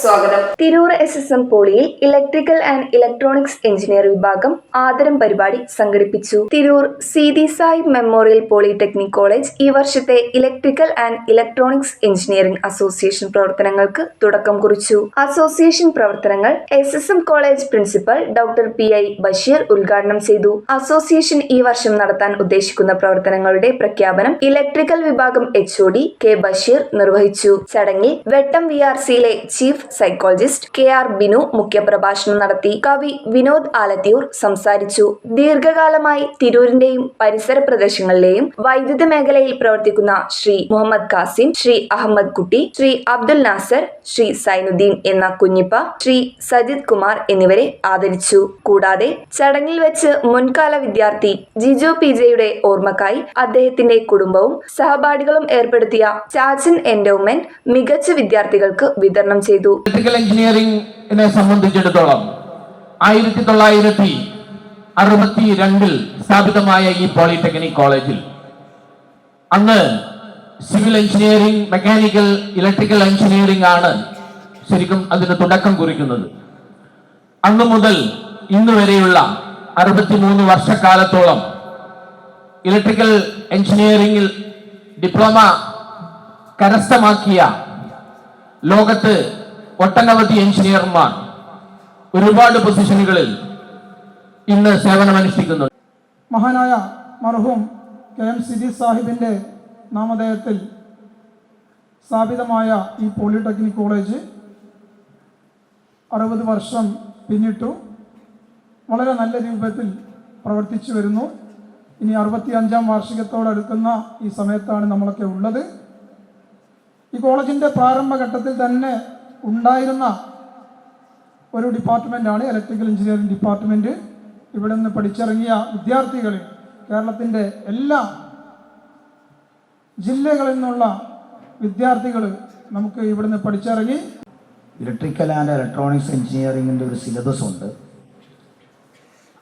സ്വാഗതം. Tirur S S M പോളിയിൽ electrical and electronics engineer വിഭാഗം ആദരം പരിപാടി സംഘടിപ്പിച്ചു. Tirur Seethi Sahib memorial polytechnic college ഈ വർഷത്തെ electrical and electronics engineering association പ്രവർത്തനങ്ങൾക്ക് തുടക്കം കുറിച്ചു. അസോസിയേഷൻ പ്രവർത്തനങ്ങൾ S S M college principal doctor P I Basheer ഉദ്ഘാടനം ചെയ്തു. അസോസിയേഷൻ ഈ വർഷം നടത്താൻ ഉദ്ദേശിക്കുന്ന പ്രവർത്തനങ്ങളുടെ പ്രഖ്യാപനം ഇലക്ട്രിക്കൽ വിഭാഗം H O D K Basheer നിർവഹിച്ചു. ചടങ്ങിൽ വി ആർ സിയിലെ chief psychologist K R Binu മുഖ്യപ്രഭാഷണം നടത്തി. കവി വിനോദ് ആലത്തിയൂർ സംസാരിച്ചു. ദീർഘകാലമായി തിരൂരിന്റെയും പരിസര പ്രദേശങ്ങളിലെയും വൈദ്യുത മേഖലയിൽ പ്രവർത്തിക്കുന്ന ശ്രീ മുഹമ്മദ് കാസിം ശ്രീ അഹമ്മദ് കുട്ടി ശ്രീ അബ്ദുൽ നാസർ ശ്രീ സൈനുദ്ദീൻ എന്ന കുഞ്ഞിപ്പ ശ്രീ സജിത് കുമാർ എന്നിവരെ ആദരിച്ചു. കൂടാതെ ചടങ്ങിൽ വെച്ച് മുൻകാല വിദ്യാർത്ഥി ജിജോ പി ജെയുടെ ഓർമ്മക്കായി അദ്ദേഹത്തിന്റെ കുടുംബവും സഹപാഠികളും ഏർപ്പെടുത്തിയ ചാച്ചൻ എൻഡോമെന്റ് മികച്ച വിദ്യാർത്ഥികൾക്ക് വിതരണം ചെയ്തു. എഞ്ചിനീയറിംഗിനെ സംബന്ധിച്ചിടത്തോളം ആയിരത്തി തൊള്ളായിരത്തി അറുപത്തി രണ്ടിൽ സ്ഥാപിതമായ ഈ പോളിടെക്നിക് കോളേജിൽ അന്ന് civil engineering mechanical electrical engineering ആണ് ശരിക്കും അതിന് തുടക്കം കുറിക്കുന്നത്. അന്ന് മുതൽ ഇന്ന് വരെയുള്ള അറുപത്തിമൂന്ന് വർഷക്കാലത്തോളം ഇലക്ട്രിക്കൽ എഞ്ചിനീയറിംഗിൽ ഡിപ്ലോമ കരസ്ഥമാക്കിയ ലോകത്ത് ഒട്ടനവധി എഞ്ചിനീയർമാർ ഒരുപാട് പൊസിഷനുകളിൽ ഇന്ന് സേവനമനുഷ്ഠിക്കുന്നു. മഹാനായ മർഹൂം കെ എം സിജി സാഹിബിന്റെ നാമധേയത്തിൽ സ്ഥാപിതമായ ഈ പോളിടെക്നിക് കോളേജ് അറുപത് വർഷം പിന്നിട്ടു. വളരെ നല്ല രൂപത്തിൽ പ്രവർത്തിച്ചു വരുന്നു. ഇനി അറുപത്തി അഞ്ചാം വാർഷികത്തോടടുക്കുന്ന ഈ സമയത്താണ് നമ്മളൊക്കെ ഉള്ളത്. ഈ കോളേജിന്റെ പ്രാരംഭഘട്ടത്തിൽ തന്നെ ഉണ്ടായിരുന്ന ഒരു ഡിപ്പാർട്ട്മെന്റാണ് ഇലക്ട്രിക്കൽ എഞ്ചിനീയറിംഗ് ഡിപ്പാർട്ട്മെന്റ് ഇവിടെ നിന്ന് പഠിച്ചിറങ്ങിയ വിദ്യാർത്ഥികൾ കേരളത്തിന്റെ എല്ലാ ജില്ലകളിൽ നിന്നുള്ള വിദ്യാർത്ഥികൾ നമുക്ക് ഇവിടെ നിന്ന് പഠിച്ചിറങ്ങി. ഇലക്ട്രിക്കൽ ആൻഡ് ഇലക്ട്രോണിക്സ് എഞ്ചിനീയറിങ്ങിന്റെ ഒരു സിലബസ് ഉണ്ട്.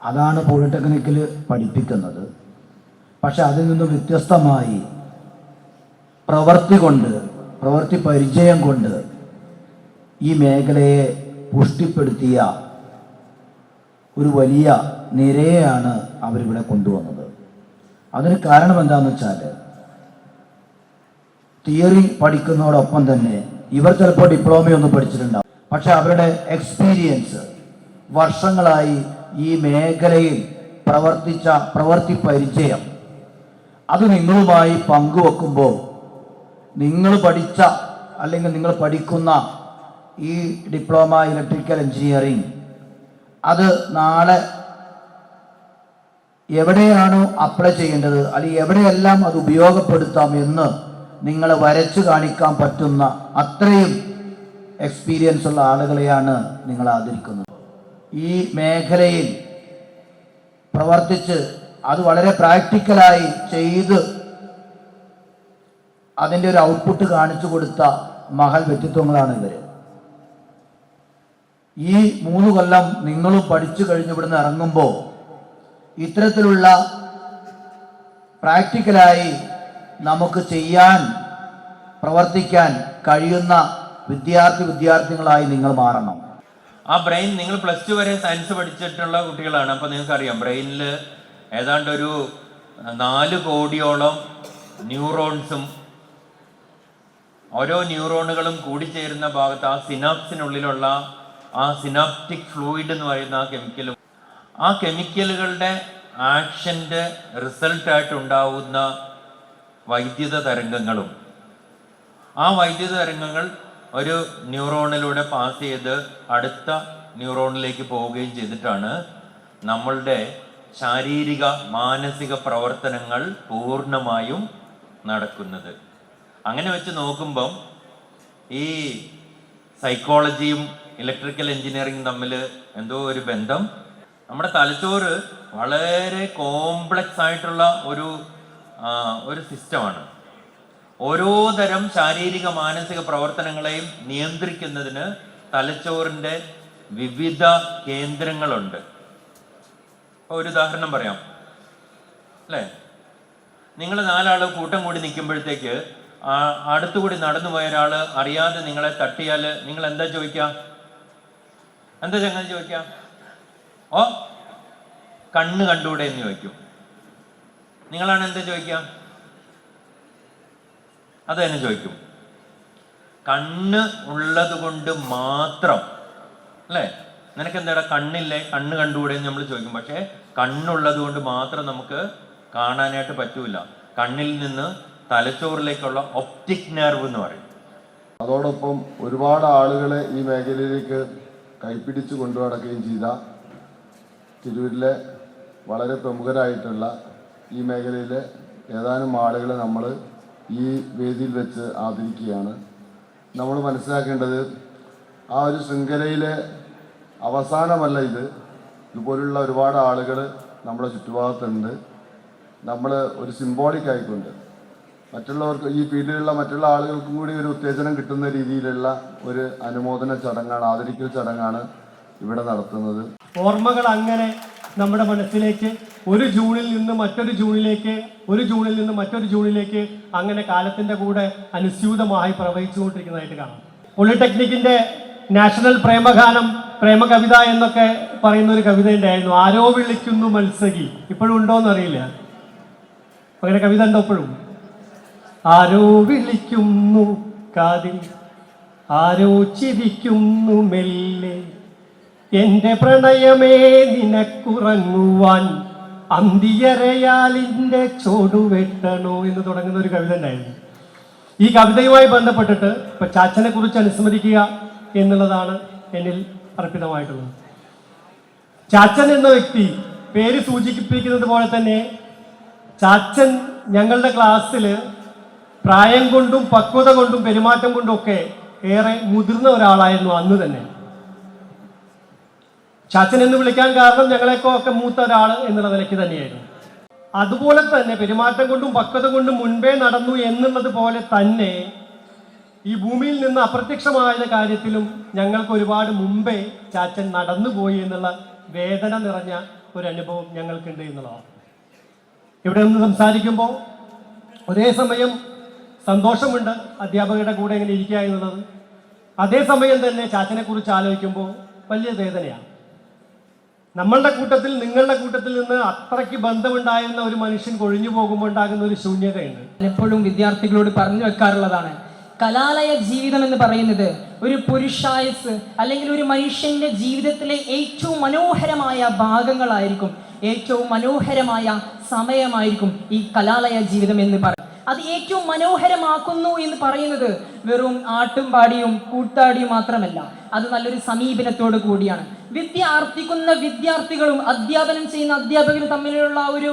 അതാണ് പോളിടെക്നിക്കിൽ പഠിപ്പിക്കുന്നത്. പക്ഷെ അതിൽ നിന്നും വ്യത്യസ്തമായി പ്രവർത്തി കൊണ്ട് പ്രവൃത്തി പരിചയം കൊണ്ട് ഈ മേഖലയെ പുഷ്ടിപ്പെടുത്തിയ ഒരു വലിയ നിരയെയാണ് അവരിവിടെ കൊണ്ടുവന്നത്. അതിന് കാരണം എന്താണെന്ന് വെച്ചാൽ തിയറി പഠിക്കുന്നതോടൊപ്പം തന്നെ ഇവർ ചിലപ്പോൾ ഡിപ്ലോമയൊന്നും പഠിച്ചിട്ടുണ്ടാവും. പക്ഷെ അവരുടെ എക്സ്പീരിയൻസ് വർഷങ്ങളായി ഈ മേഖലയിൽ പ്രവർത്തിച്ച പ്രവൃത്തി പരിചയം. അത് നിങ്ങളുമായി പങ്കുവെക്കുമ്പോൾ നിങ്ങൾ പഠിച്ച അല്ലെങ്കിൽ നിങ്ങൾ പഠിക്കുന്ന ഈ ഡിപ്ലോമ ഇലക്ട്രിക്കൽ എഞ്ചിനീയറിംഗ് അത് നാളെ എവിടെയാണോ അപ്ലൈ ചെയ്യേണ്ടത് അല്ലെങ്കിൽ എവിടെയെല്ലാം അത് ഉപയോഗപ്പെടുത്താം എന്ന് നിങ്ങളെ വരച്ചു കാണിക്കാൻ പറ്റുന്ന അത്രയും എക്സ്പീരിയൻസ് ഉള്ള ആളുകളെയാണ് നിങ്ങൾ ആദരിക്കുന്നത്. ഈ മേഖലയിൽ പ്രവർത്തിച്ച് അത് വളരെ പ്രാക്ടിക്കലായി ചെയ്ത് അതിന്റെ ഒരു ഔട്ട്പുട്ട് കാണിച്ചു കൊടുത്ത മഹൽ വ്യക്തിത്വങ്ങളാണ് ഇവർ ഈ മൂന്ന് കൊല്ലം നിങ്ങളും പഠിച്ചു കഴിഞ്ഞ് ഇവിടുന്ന് ഇറങ്ങുമ്പോൾ ഇത്തരത്തിലുള്ള പ്രാക്ടിക്കലായി നമുക്ക് ചെയ്യാൻ പ്രവർത്തിക്കാൻ കഴിയുന്ന വിദ്യാർത്ഥി വിദ്യാർത്ഥികളായി നിങ്ങൾ മാറണം. ആ ബ്രെയിൻ നിങ്ങൾ പ്ലസ് ടു വരെ സയൻസ് പഠിച്ചിട്ടുള്ള കുട്ടികളാണ്. അപ്പോൾ നിങ്ങൾക്ക് അറിയാം ബ്രെയിനിൽ ഏതാണ്ട് ഒരു നാല് കോടിയോളം ന്യൂറോൺസും ഓരോ ന്യൂറോണുകളും കൂടിച്ചേരുന്ന ഭാഗത്ത് ആ സിനാപ്സിനുള്ളിലുള്ള ആ സിനാപ്റ്റിക് ഫ്ലൂയിഡ് എന്ന് പറയുന്ന ആ കെമിക്കലും ആ കെമിക്കലുകളുടെ ആക്ഷന്റെ റിസൾട്ടായിട്ട് ഉണ്ടാവുന്ന വൈദ്യുത തരംഗങ്ങളും. ആ വൈദ്യുത തരംഗങ്ങൾ ഒരു ന്യൂറോണിലൂടെ പാസ് ചെയ്ത് അടുത്ത ന്യൂറോണിലേക്ക് പോവുകയും ചെയ്തിട്ടാണ് നമ്മളുടെ ശാരീരിക മാനസിക പ്രവർത്തനങ്ങൾ പൂർണമായും നടക്കുന്നത്. അങ്ങനെ വെച്ച് നോക്കുമ്പം ഈ സൈക്കോളജിയും ഇലക്ട്രിക്കൽ എഞ്ചിനീയറിംഗും തമ്മിൽ എന്തോ ഒരു ബന്ധം. നമ്മുടെ തലച്ചോറ് വളരെ കോംപ്ലക്സ് ആയിട്ടുള്ള ഒരു ഒരു സിസ്റ്റമാണ് ഓരോ തരം ശാരീരിക മാനസിക പ്രവർത്തനങ്ങളെയും നിയന്ത്രിക്കുന്നതിന് തലച്ചോറിന്റെ വിവിധ കേന്ദ്രങ്ങളുണ്ട്. ഒരു ഉദാഹരണം പറയാം. അല്ലേ? നിങ്ങൾ നാലാൾ കൂട്ടം കൂടി നിൽക്കുമ്പോഴത്തേക്ക് അടുത്തുകൂടി നടന്നു പോയ ഒരാൾ അറിയാതെ നിങ്ങളെ തട്ടിയാൽ നിങ്ങൾ എന്താ ചോദിക്കുക എന്താ ചങ്ങനെ ചോദിക്കുക ഓ കണ്ണ് കണ്ടൂടെ എന്ന് ചോദിക്കും. നിങ്ങളാണ് എന്താ ചോദിക്കുക അത് തന്നെ ചോദിക്കും. കണ്ണ് ഉള്ളത് കൊണ്ട് മാത്രം അല്ലേ? നിനക്ക് എന്താടാ കണ്ണില്ലേ? കണ്ണ് കണ്ടുകൂടെ എന്ന് നമ്മൾ ചോദിക്കും. പക്ഷേ കണ്ണുള്ളത് കൊണ്ട് മാത്രം നമുക്ക് കാണാനായിട്ട് പറ്റൂല. കണ്ണിൽ നിന്ന് തലച്ചോറിലേക്കുള്ള ഒപ്റ്റിക് നെർവ് എന്ന് പറയും. അതോടൊപ്പം ഒരുപാട് ആളുകളെ ഈ മേഖലയിലേക്ക് കൈപ്പിടിച്ച് കൊണ്ടുനടക്കുകയും ചെയ്ത തിരൂരിലെ വളരെ പ്രമുഖരായിട്ടുള്ള ഈ മേഖലയിലെ ഏതാനും ആളുകളെ നമ്മൾ ഈ വേദിയിൽ വെച്ച് ആദരിക്കുകയാണ്. നമ്മൾ മനസ്സിലാക്കേണ്ടത് ആ ഒരു ശൃംഖലയിലെ അവസാനമല്ല ഇത്. ഇതുപോലുള്ള ഒരുപാട് ആളുകൾ നമ്മുടെ ചുറ്റുഭാഗത്തുണ്ട്. നമ്മൾ ഒരു സിംബോളിക് ആയിക്കൊണ്ട് മറ്റുള്ളവർക്ക് ഈ ഫീൽഡിലുള്ള മറ്റുള്ള ആളുകൾക്കും കൂടി ഒരു ഉത്തേജനം കിട്ടുന്ന രീതിയിലുള്ള ഒരു അനുമോദന ചടങ്ങാണ് ആദരിക്കൽ ചടങ്ങാണ് ഇവിടെ നടത്തുന്നത്. ഓർമ്മകൾ അങ്ങനെ നമ്മുടെ മനസ്സിലേക്ക് ഒരു ജൂണിൽ നിന്ന് മറ്റൊരു ജൂണിലേക്ക് ഒരു ജൂണിൽ നിന്ന് മറ്റൊരു ജൂണിലേക്ക് അങ്ങനെ കാലത്തിന്റെ കൂടെ അനുസ്യൂതമായി പ്രവഹിച്ചുകൊണ്ടിരിക്കുന്നതായിട്ട് കാണാം. പോളിടെക്നിക്കിന്റെ നാഷണൽ പ്രേമഗാനം പ്രേമകവിത എന്നൊക്കെ പറയുന്ന ഒരു കവിത ഉണ്ടായിരുന്നു. ആരോ വിളിക്കുന്നു മത്സരി ഇപ്പോഴും ഉണ്ടോ എന്നറിയില്ല അങ്ങനെ കവിത ഉണ്ടോ ഇപ്പോഴും? ആരോ വിളിക്കുന്നു കാതിൽ ആരോ ചിരിക്കുന്നു മെല്ലെ. എന്റെ പ്രണയമേ നിനക്കുറങ്ങുവാൻ അന്തിയറയാലിന്റെ ചോടുവെട്ടണോ എന്ന് തുടങ്ങുന്ന ഒരു കവിത ഉണ്ടായിരുന്നു ഈ കവിതയുമായി ബന്ധപ്പെട്ടിട്ട് ഇപ്പൊ ചാച്ചനെ കുറിച്ച് അനുസ്മരിക്കുക എന്നുള്ളതാണ് എന്നിൽ അർപ്പിതമായിട്ടുള്ളത്. ചാച്ചൻ എന്ന വ്യക്തി പേര് സൂചിപ്പിക്കുന്നത് പോലെ തന്നെ ചാച്ചൻ ഞങ്ങളുടെ ക്ലാസ്സിൽ പ്രായം കൊണ്ടും പക്വത കൊണ്ടും പെരുമാറ്റം കൊണ്ടും ഒക്കെ ഏറെ മുതിർന്ന ഒരാളായിരുന്നു അന്ന് തന്നെ. ചാച്ചൻ എന്ന് വിളിക്കാൻ കാരണം ഞങ്ങളെയൊക്കെ ഒക്കെ മൂത്ത ഒരാൾ എന്നുള്ള നിലയ്ക്ക് തന്നെയായിരുന്നു. അതുപോലെ തന്നെ പെരുമാറ്റം കൊണ്ടും പക്വത കൊണ്ടും മുൻപേ നടന്നു എന്നുള്ളത് പോലെ തന്നെ ഈ ഭൂമിയിൽ നിന്ന് അപ്രത്യക്ഷമായ കാര്യത്തിലും ഞങ്ങൾക്ക് ഒരുപാട് മുമ്പേ ചാച്ചൻ നടന്നുപോയി എന്നുള്ള വേദന നിറഞ്ഞ ഒരു അനുഭവം ഞങ്ങൾക്കുണ്ട് എന്നുള്ളതാണ്. ഇവിടെ നിന്ന് സംസാരിക്കുമ്പോൾ ഒരേ സമയം സന്തോഷമുണ്ട് അധ്യാപകരുടെ കൂടെ ഇങ്ങനെ ഇരിക്കുക എന്നുള്ളത്. അതേസമയം തന്നെ ചാച്ചനെ കുറിച്ച് ആലോചിക്കുമ്പോൾ വലിയ വേദനയാണ്. നമ്മളുടെ കൂട്ടത്തിൽ നിങ്ങളുടെ കൂട്ടത്തിൽ നിന്ന് അത്രയ്ക്ക് ബന്ധമുണ്ടായിരുന്ന ഒരു മനുഷ്യൻ കൊഴിഞ്ഞു പോകുമ്പോൾ ഉണ്ടാകുന്ന ഒരു ശൂന്യതയുണ്ട്. എപ്പോഴും വിദ്യാർത്ഥികളോട് പറഞ്ഞു വെക്കാറുള്ളതാണ്. കലാലയ ജീവിതം എന്ന് പറയുന്നത് ഒരു പുരുഷായസ് അല്ലെങ്കിൽ ഒരു മനുഷ്യന്റെ ജീവിതത്തിലെ ഏറ്റവും മനോഹരമായ ഭാഗങ്ങളായിരിക്കും. ഏറ്റവും മനോഹരമായ സമയമായിരിക്കും ഈ കലാലയ ജീവിതം എന്ന് പറയും അത് ഏറ്റവും മനോഹരമാക്കുന്നു എന്ന് പറയുന്നത് വെറും ആട്ടും പാടിയും കൂട്ടാടിയും മാത്രമല്ല. അത് നല്ലൊരു സമീപനത്തോട് കൂടിയാണ്. വിദ്യ ആർത്തിക്കുന്ന വിദ്യാർത്ഥികളും അധ്യാപനം ചെയ്യുന്ന അധ്യാപകരും തമ്മിലുള്ള ഒരു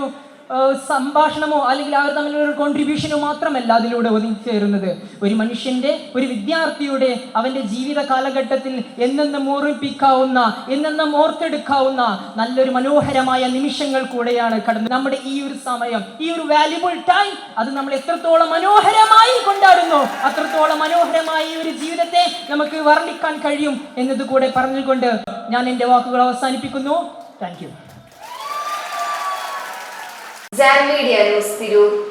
സംഭാഷണമോ അല്ലെങ്കിൽ അവർ തമ്മിലുള്ള ഒരു കോൺട്രിബ്യൂഷനോ മാത്രമല്ല അതിലൂടെ ഒതുങ്ങിച്ചേരുന്നത്. ഒരു മനുഷ്യന്റെ ഒരു വിദ്യാർത്ഥിയുടെ അവന്റെ ജീവിത കാലഘട്ടത്തിൽ എന്നെന്നും ഓർമ്മിപ്പിക്കാവുന്ന എന്നെന്നും ഓർത്തെടുക്കാവുന്ന നല്ലൊരു മനോഹരമായ നിമിഷങ്ങൾ കൂടെയാണ് കടന്ന് നമ്മുടെ ഈ ഒരു സമയം ഈ ഒരു വാല്യുബിൾ ടൈം അത് നമ്മൾ എത്രത്തോളം മനോഹരമായി കൊണ്ടാടുന്നു അത്രത്തോളം മനോഹരമായ ഈ ഒരു ജീവിതത്തെ നമുക്ക് വർണിക്കാൻ കഴിയും എന്നത് കൂടെ പറഞ്ഞുകൊണ്ട് ഞാൻ എന്റെ വാക്കുകൾ അവസാനിപ്പിക്കുന്നു. Thank Jan media news Tirur